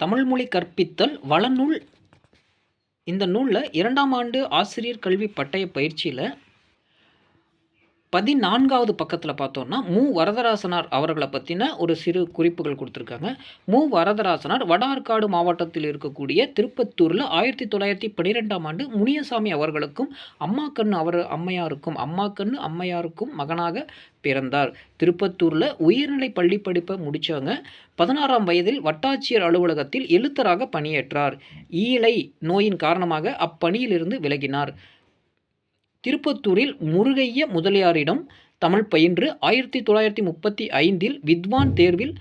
தமிழ்மொழி கற்பித்தல் வளநூல். இந்த நூலில் இரண்டாம் ஆண்டு ஆசிரியர் கல்வி பட்டய பயிற்சியில் பதினான்காவது பக்கத்தில் பார்த்தோம்னா மு. வரதராசனார் அவர்களை பற்றின ஒரு சிறு குறிப்புகள் கொடுத்துருக்காங்க. மு. வரதராசனார் வடார்காடு மாவட்டத்தில் இருக்கக்கூடிய திருப்பத்தூரில் ஆயிரத்தி தொள்ளாயிரத்தி பன்னிரெண்டாம் ஆண்டு முனியசாமி அவர்களுக்கும் அம்மாக்கண்ணு அவர் அம்மையாருக்கும் அம்மாக்கண்ணு அம்மையாருக்கும் மகனாக பிறந்தார். திருப்பத்தூரில் உயர்நிலை பள்ளி படிப்பை முடித்தவங்க பதினாறாம் வயதில் வட்டாட்சியர் அலுவலகத்தில் எழுத்தராக பணியேற்றார். ஈழை நோயின் காரணமாக அப்பணியிலிருந்து விலகினார். திருப்பத்தூரில் முருகைய முதலியாரிடம் தமிழ் பயின்று ஆயிரத்தி தொள்ளாயிரத்தி முப்பத்தி ஐந்தில் வித்வான் தேர்வில்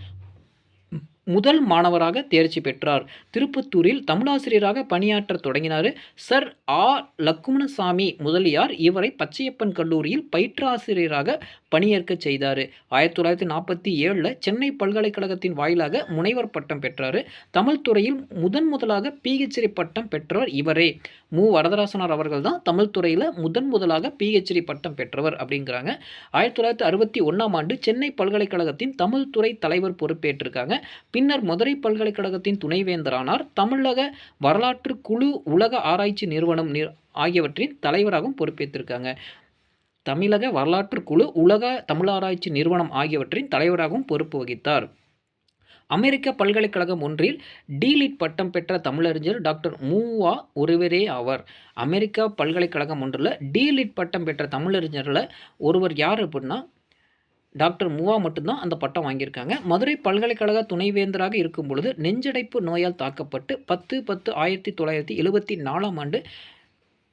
முதல் மாணவராக தேர்ச்சி பெற்றார். திருப்பத்தூரில் தமிழாசிரியராக பணியாற்ற தொடங்கினார். சர். ஆ. லக்குமணசாமி முதலியார் இவரை பச்சையப்பன் கல்லூரியில் பயிற்றாசிரியராக பணியேற்க செய்தார். ஆயிரத்தி தொள்ளாயிரத்தி நாற்பத்தி ஏழில் சென்னை பல்கலைக்கழகத்தின் வாயிலாக முனைவர் பட்டம் பெற்றார். தமிழ் துறையில் முதன் முதலாக பிஹெச்டி பட்டம் பெற்றவர் இவரே. மு. வரதராசனார் அவர்கள் தான் தமிழ் துறையில் முதன் முதலாக பிஹெச்டி பட்டம் பெற்றவர் அப்படிங்கிறாங்க. ஆயிரத்தி தொள்ளாயிரத்தி அறுபத்தி ஒன்றாம் ஆண்டு சென்னை பல்கலைக்கழகத்தின் தமிழ் துறை தலைவர் பொறுப்பேற்றிருக்காங்க. பின்னர் மதுரை பல்கலைக்கழகத்தின் துணைவேந்தரானார். தமிழக வரலாற்று குழு உலக ஆராய்ச்சி நிறுவனம் ஆகியவற்றின் தலைவராகவும் பொறுப்பேற்றிருக்காங்க. தமிழக வரலாற்று குழு உலக தமிழாராய்ச்சி நிறுவனம் ஆகியவற்றின் தலைவராகவும் பொறுப்பு வகித்தார். அமெரிக்க பல்கலைக்கழகம் ஒன்றில் டீலிட் பட்டம் பெற்ற தமிழறிஞர் டாக்டர் மூவா ஒருவரே ஆவார். அமெரிக்கா பல்கலைக்கழகம் ஒன்றில் டீலிட் பட்டம் பெற்ற தமிழறிஞரில் ஒருவர் யார் அப்படின்னா டாக்டர் மூவா மட்டும்தான் அந்த பட்டம் வாங்கியிருக்காங்க. மதுரை பல்கலைக்கழக துணைவேந்தராக இருக்கும் பொழுது நெஞ்சடைப்பு நோயால் தாக்கப்பட்டு பத்து பத்து ஆயிரத்தி தொள்ளாயிரத்தி எழுபத்தி நாலாம் ஆண்டு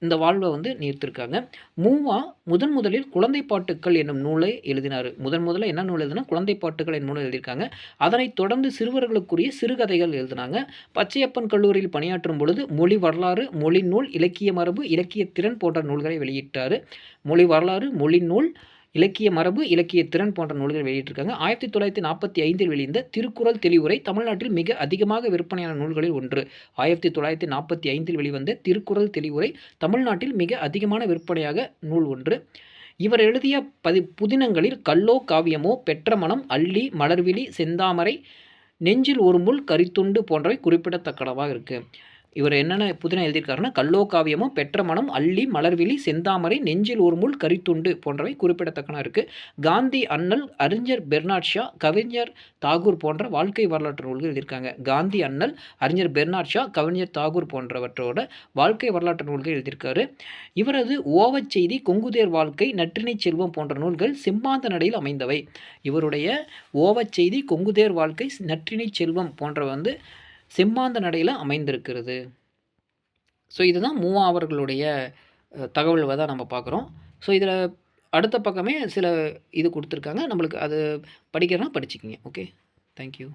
இந்த வாழ்வை வந்து நீர்த்திருக்காங்க. மூவா முதன் முதலில் குழந்தை பாட்டுக்கள் என்னும் நூலை எழுதினார். முதன் முதல்ல என்ன நூல் எழுதினா குழந்தை பாட்டுக்கள் என்னும் நூல் எழுதியிருக்காங்க. அதனைத் தொடர்ந்து சிறுவர்களுக்குரிய சிறுகதைகள் எழுதினாங்க. பச்சையப்பன் கல்லூரியில் பணியாற்றும் பொழுது மொழி வரலாறு மொழி நூல் இலக்கிய மரபு இலக்கிய திறன் போன்ற நூல்களை வெளியிட்டார். மொழி வரலாறு மொழி நூல் இலக்கிய மரபு இலக்கிய திறன் போன்ற நூல்கள் வெளியிட்டிருக்காங்க. ஆயிரத்தி தொள்ளாயிரத்தி நாற்பத்தி ஐந்தில் வெளிந்த திருக்குறள் தெளிவுரை தமிழ்நாட்டில் மிக அதிகமாக விற்பனையான நூல்களில் ஒன்று. ஆயிரத்தி தொள்ளாயிரத்தி நாற்பத்தி ஐந்தில் வெளிவந்த திருக்குறள் தெளிவுரை தமிழ்நாட்டில் மிக அதிகமான விற்பனையாக நூல் ஒன்று. இவர் எழுதிய பதி புதினங்களில் கல்லோ காவியமோ பெற்ற மனம் அள்ளி மலர்விழி செந்தாமரை நெஞ்சில் ஒரு முள் கரித்துண்டு போன்றவை குறிப்பிடத்தக்கனவாக இருக்குது இவர் என்னென்ன புதினம் எழுதியிருக்காருன்னா கல்லோக்காவியமும் பெற்ற மனம் அள்ளி மலர்விழி செந்தாமரை நெஞ்சில் ஒரு முள் கரித்துண்டு போன்றவை குறிப்பிடத்தக்கன இருக்குது காந்தி அண்ணல் அறிஞர் பெர்னாட் ஷா கவிஞர் தாகூர் போன்ற வாழ்க்கை வரலாற்று நூல்கள் எழுதியிருக்காங்க. காந்தி அண்ணல் அறிஞர் பெர்னாட் ஷா கவிஞர் தாகூர் போன்றவற்றோட வாழ்க்கை வரலாற்று நூல்கள் எழுதியிருக்காரு. இவரது ஓவச் செய்தி கொங்குதேர் வாழ்க்கை நற்றினை செல்வம் போன்ற நூல்கள் செம்பாந்த நடையில் அமைந்தவை. இவருடைய ஓவச் செய்தி கொங்குதேர் வாழ்க்கை நற்றினை செல்வம் போன்ற வந்து செம்மாந்த நடையில் அமைந்திருக்கிறது. ஸோ இதுதான் மூவாவர்களுடைய தகவல்களை தான் நம்ம பார்க்குறோம். ஸோ இதில் அடுத்த பக்கமே சில இது கொடுத்துருக்காங்க. நம்மளுக்கு அது படிக்கிறனா படிச்சுக்கிங்க. Okay thank you